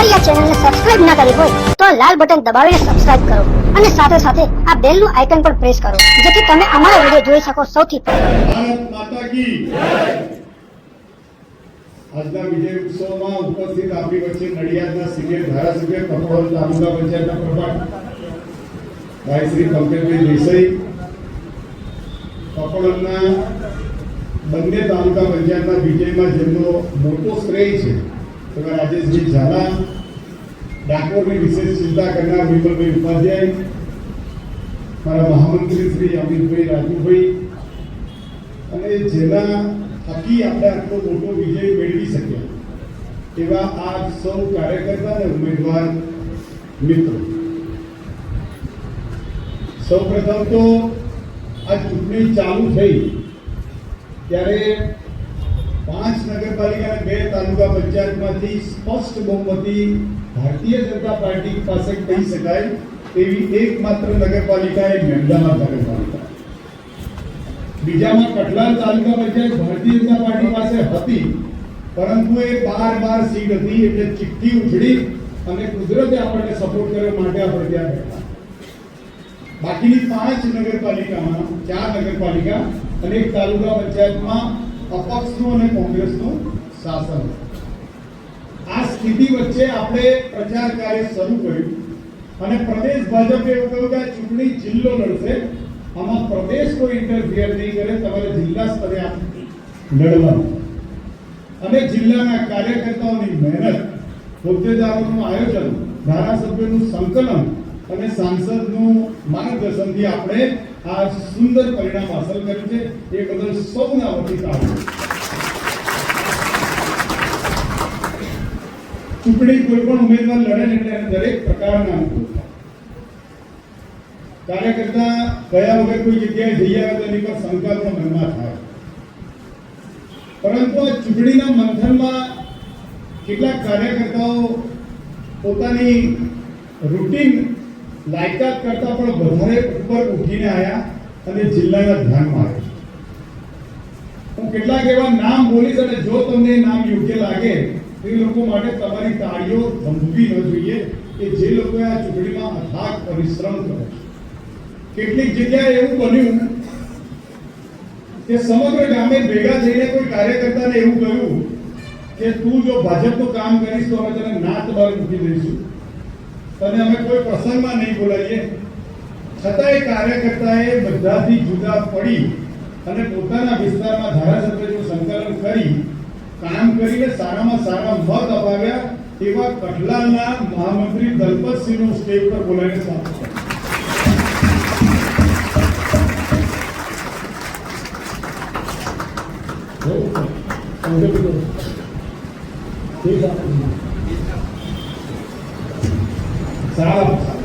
અમારી આ ચેનલને સબસ્ક્રાઇબ ના કરી હોય, તો આ લાલ બટન દબાવીને સબસ્ક્રાઇબ કરો અને સાથે સાથે આ બેલનું આઇકન પણ પ્રેસ કરો, જેથી તમે અમારા વીડિયો જોઈ શકો સૌથી પહેલા. આજના વિજય ઉત્સવમાં ઉપસ્થિત આપણી વચ્ચે નડિયાદના સિનિયર ધારાસભ્ય કપોલ તાલુકા પંચાયતના પ્રભારી, ભાઈ શ્રી પંકજભાઈ દેસાઈ કપોલના બંને તાલુકા પંચાયતના વિજયમાં જેમનો મોટો શ્રેય છે એવા રાજેશભાઈ ઝાલા, ડાકોરની વિશેષ ચિંતા કરનાર વિમલભાઈ ઉપાધ્યાય, મારા મહામંત્રી શ્રી અમિતભાઈ રાજુભાઈ, અને જેના થકી આપણે આટલો મોટો વિજય મેળવી શક્યા. એવા આ સૌ કાર્યકર્તા અને ઉમેદવાર મિત્રો. સૌપ્રથમ તો આ ચૂંટણી ચાલુ થઈ, ત્યારે પાંચ નગરપાલિકા બે તાલુકા પંચાયતમાંથી સ્પષ્ટ બહુમતી ભારતીય જનતા પાર્ટી પાસે કહી શકાય તેવી એકમાત્ર નગરપાલિકા એ મહેમદાવાદ નગરપાલિકા બીજામાં કટલાલ તાલુકા પંચાયત ભારતીય જનતા પાર્ટી પાસે હતી, પરંતુ એ બાર બાર સીટ હતી એટલે ચિઠ્ઠી ઉછળી અને કુદરતે આપણને સપોર્ટ કર્યો માટે આપણે ત્યાં બેઠા. બાકીની પાંચ નગરપાલિકામાં, ચાર નગરપાલિકા અને એક તાલુકા પંચાયતમાં અપક્ષનું અને કોંગ્રેસનું શાસન. આ સ્થિતિ વચ્ચે આપણે પ્રચાર કાર્ય શરૂ કર્યું અને પ્રદેશ ભાજપે એવું કહ્યું કે ચૂંટણી જિલ્લો લડશે. આમાં પ્રદેશ કોઈ ઇન્ટરફિયર નહીં કરે, તમારે જિલ્લા સ્તરે આ લડવાનું. અને જિલ્લાના કાર્યકર્તાઓની મહેનત, હોદ્દેદારોનું આયોજન, ધારાસભ્યોનું સંકલન અને સાંસદનું માર્ગદર્શનથી આપણે આ સુંદર પરિણામ હાંસલ કર્યું છે. એ બદલ સૌના વતી આભાર ચૂંટણી કોઈ પણ ઉમેદવાર લડે ને એટલે દરેક પ્રકારના અનુભવ કાર્યકર્તા ગયા વગર કોઈ જગ્યાએ જઈ આવે તો એની પર સંકલ્પ મનમાં થાય. પરંતુ આ ચૂંટણીના મંથનમાં કેટલાક કાર્યકર્તાઓ પોતાની રૂટીન લાયકાત કરતા પણ વધારે ઉપર ઉઠીને આવ્યા અને જિલ્લાના ધ્યાનમાં આવ્યા હું કેટલાક એવા નામ બોલીશ અને જો તમને નામ યોગ્ય લાગે એ લોકો માટે તમારી તાળીઓ થંભવી ન જોઈએ કે જે લોકોએ આ ચૂંટણીમાં અથાગ પરિશ્રમ કર્યો. કેટલીક જગ્યાએ એવું બન્યું કે સમગ્ર ગામે ભેગા થઈને કોઈ કાર્યકર્તાને એવું કહ્યું કે તું જો ભાજપનું કામ કરીશ તો અમે તને નાત બહાર મૂકી દઈશું. તને અમે કોઈ પ્રસંગમાં નહીં બોલાવીએ છતાંય કાર્યકર્તાએ બધાથી જુદા પડી અને પોતાના વિસ્તારમાં ધારાસભ્યનું સંકલન કરી, કામ કરીને સારામાં સારા મત અપાવ્યા એવા કઠલાના મહામંત્રી દલપતસિંહનું સ્ટેજ પર બોલાવીને સ્વાગત કર્યું. સારા